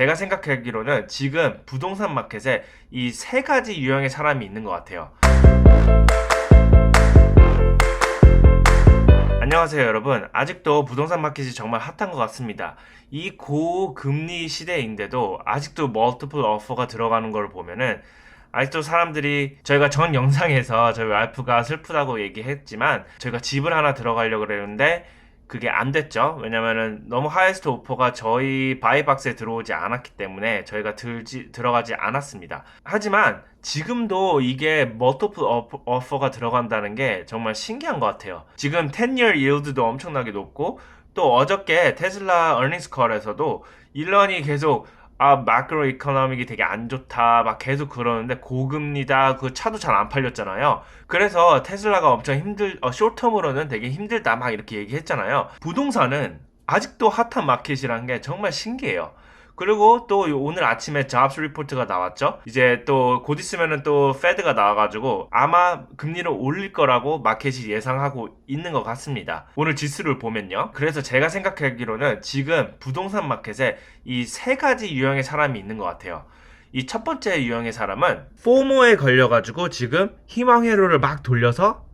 제가 생각하기로는 지금 부동산 마켓에 이 세 가지 유형의 사람이 있는 것 같아요. 안녕하세요 여러분 아직도 부동산 마켓이 정말 핫한 것 같습니다 이 고금리 시대인데도 아직도 멀티플 오퍼가 들어가는 걸 보면은 아직도 사람들이 저희가 전 영상에서 저희 와이프가 슬프다고 얘기했지만 저희가 집을 하나 들어가려고 그랬는데 그게 안 됐죠. 왜냐면은 너무 하이스트 오퍼가 저희 바이박스에 들어오지 않았기 때문에 저희가 들지, 들어가지 않았습니다. 하지만 지금도 이게 멀티플 오퍼가 들어간다는 게 정말 신기한 것 같아요. 지금 10year yield도 엄청나게 높고 또 어저께 테슬라 earnings call에서도 일런이 계속 아 마크로 이코노믹이 되게 안 좋다 막 계속 그러는데 고금리다. 그 차도 잘 안 팔렸잖아요. 그래서 테슬라가 엄청 힘들 어, 쇼텀으로는 되게 힘들다 막 이렇게 얘기했잖아요. 부동산은 아직도 핫한 마켓이라는 게 정말 신기해요 그리고 또 오늘 아침에 잡스 리포트가 나왔죠. 이제 또 곧 있으면은 또 페드가 나와가지고 아마 금리를 올릴 거라고 마켓이 예상하고 있는 것 같습니다. 오늘 지수를 보면요. 그래서 제가 생각하기로는 지금 부동산 마켓에 이 세 가지 유형의 사람이 있는 것 같아요. 이 첫 번째 유형의 사람은 포모에 걸려가지고 지금 희망회로를 막 돌려서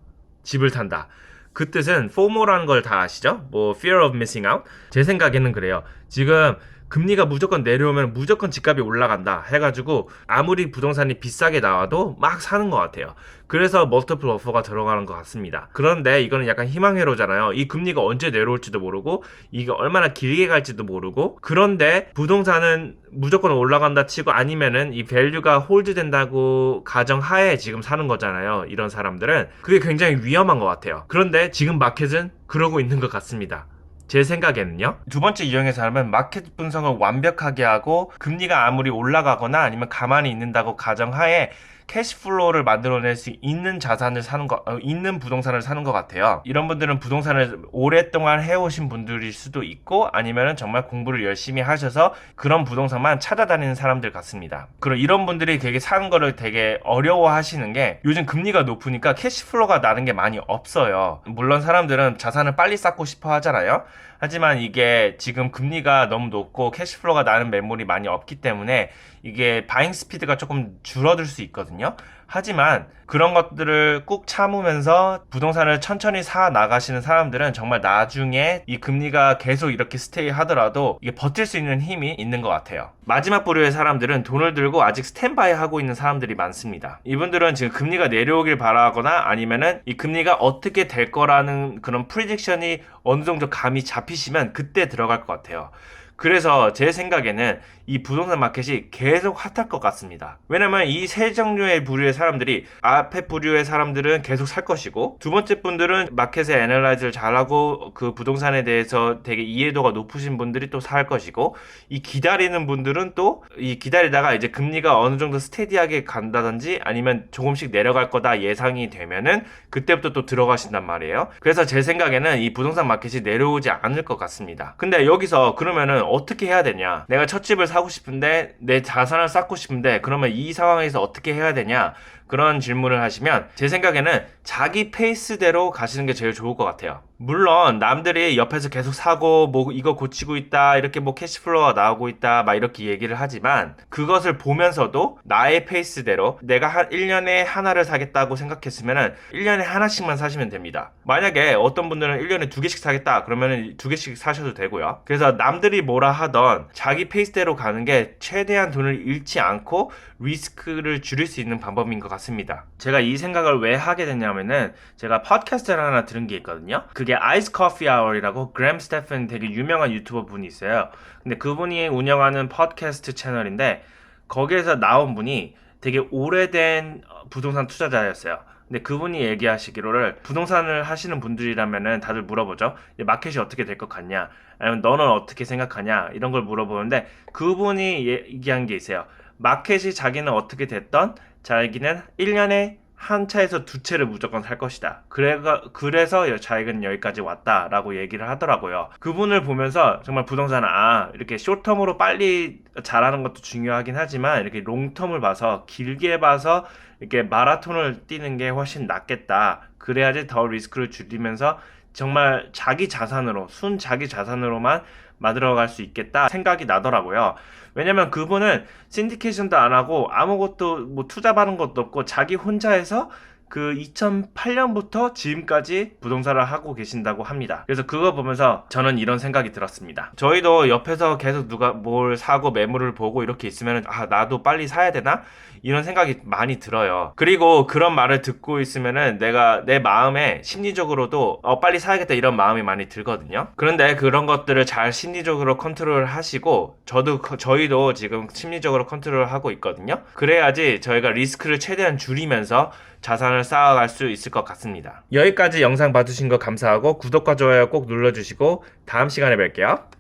집을 산다. 그 뜻은 FOMO라는 걸 다 아시죠? 뭐 Fear of Missing Out. 제 생각에는 그래요. 지금 금리가 무조건 내려오면 무조건 집값이 올라간다 해가지고 아무리 부동산이 비싸게 나와도 막 사는 것 같아요. 그래서 멀티플 오퍼가 들어가는 것 같습니다. 그런데 이거는 약간 희망회로잖아요. 이 금리가 언제 내려올지도 모르고 이게 얼마나 길게 갈지도 모르고 그런데 부동산은 무조건 올라간다 치고 아니면은 이 밸류가 홀드 된다고 가정하에 지금 사는 거잖아요. 이런 사람들은 그게 굉장히 위험한 것 같아요. 그런데 지금 마켓은 그러고 있는 것 같습니다. 제 생각에는요. 두 번째 유형의 사람은 마켓 분석을 완벽하게 하고 금리가 아무리 올라가거나 아니면 가만히 있는다고 가정하에 캐시플로우를 만들어낼 수 있는 자산을 사는 거, 어, 있는 부동산을 사는 것 같아요. 이런 분들은 부동산을 오랫동안 해오신 분들일 수도 있고 아니면은 정말 공부를 열심히 하셔서 그런 부동산만 찾아다니는 사람들 같습니다. 그럼 이런 분들이 되게 사는 거를 되게 어려워 하시는 게 요즘 금리가 높으니까 캐시플로우가 나는 게 많이 없어요. 물론 사람들은 자산을 빨리 쌓고 싶어 하잖아요. 하지만 이게 지금 금리가 너무 높고 캐시플로우가 나는 매물이 많이 없기 때문에 이게 바잉 스피드가 조금 줄어들 수 있거든요. 하지만 그런 것들을 꾹 참으면서 부동산을 천천히 사 나가시는 사람들은 정말 나중에 이 금리가 계속 이렇게 스테이 하더라도 이게 버틸 수 있는 힘이 있는 것 같아요. 마지막 부류의 사람들은 돈을 들고 아직 스탠바이 하고 있는 사람들이 많습니다. 이분들은 지금 금리가 내려오길 바라거나 아니면은 이 금리가 어떻게 될 거라는 그런 프리딕션이 어느 정도 감이 잡히시면 그때 들어갈 것 같아요. 그래서 제 생각에는 이 부동산 마켓이 계속 핫할 것 같습니다. 왜냐면 이 세 종류의 부류의 사람들이 앞에 부류의 사람들은 계속 살 것이고 두 번째 분들은 마켓의 애널라이즈를 잘하고 그 부동산에 대해서 되게 이해도가 높으신 분들이 또 살 것이고 이 기다리는 분들은 또 이 기다리다가 이제 금리가 어느 정도 스테디하게 간다든지 아니면 조금씩 내려갈 거다 예상이 되면은 그때부터 또 들어가신단 말이에요. 그래서 제 생각에는 이 부동산 마켓이 내려오지 않을 것 같습니다. 근데 여기서 그러면은 어떻게 해야 되냐? 내가 첫 집을 사고 싶은데 내 자산을 쌓고 싶은데 그러면 이 상황에서 어떻게 해야 되냐? 그런 질문을 하시면 제 생각에는 자기 페이스대로 가시는 게 제일 좋을 것 같아요. 물론 남들이 옆에서 계속 사고 뭐 이거 고치고 있다 이렇게 뭐 캐시플로우가 나오고 있다 막 이렇게 얘기를 하지만 그것을 보면서도 나의 페이스대로 내가 한 1년에 하나를 사겠다고 생각했으면은 1년에 하나씩만 사시면 됩니다. 만약에 어떤 분들은 1년에 두 개씩 사겠다 그러면은 두 개씩 사셔도 되고요. 그래서 남들이 뭐라 하던 자기 페이스대로 가는 게 최대한 돈을 잃지 않고 리스크를 줄일 수 있는 방법인 것 같 습니다. 제가 이 생각을 왜 하게 됐냐면은 제가 팟캐스트를 하나 들은 게 있거든요. 그게 아이스 커피 아워이라고 그램 스테픈 되게 유명한 유튜버 분이 있어요. 근데 그분이 운영하는 팟캐스트 채널인데 거기에서 나온 분이 되게 오래된 부동산 투자자였어요. 근데 그분이 얘기하시기로를 부동산을 하시는 분들이라면은 다들 물어보죠. 마켓이 어떻게 될 것 같냐? 아니면 너는 어떻게 생각하냐? 이런 걸 물어보는데 그분이 얘기한 게 있어요. 마켓이 자기는 어떻게 됐던 자기는 1년에 한 차에서 두 채를 무조건 살 것이다. 그래가, 그래서 자기는 여기까지 왔다라고 얘기를 하더라고요. 그분을 보면서 정말 부동산은 아, 이렇게 쇼텀으로 빨리 잘하는 것도 중요하긴 하지만 이렇게 롱텀을 봐서 길게 봐서 이렇게 마라톤을 뛰는 게 훨씬 낫겠다. 그래야지 더 리스크를 줄이면서 정말 자기 자산으로, 순 자기 자산으로만 만들어갈 수 있겠다 생각이 나더라고요. 왜냐면 그분은 신디케이션도 안 하고 아무것도 뭐 투자받은 것도 없고 자기 혼자 해서 그 2008년부터 지금까지 부동산을 하고 계신다고 합니다. 그래서 그거 보면서 저는 이런 생각이 들었습니다. 저희도 옆에서 계속 누가 뭘 사고 매물을 보고 이렇게 있으면 아 나도 빨리 사야 되나 이런 생각이 많이 들어요. 그리고 그런 말을 듣고 있으면은 내가 내 마음에 심리적으로도 어 빨리 사야겠다 이런 마음이 많이 들거든요. 그런데 그런 것들을 잘 심리적으로 컨트롤 하시고 저도 그- 저희도 지금 심리적으로 컨트롤 하고 있거든요. 그래야지 저희가 리스크를 최대한 줄이면서 자산 을 쌓아갈 수 있을 것 같습니다. 여기까지 영상 봐주신 거 감사하고 구독과 좋아요 꼭 눌러주시고 다음 시간에 뵐게요.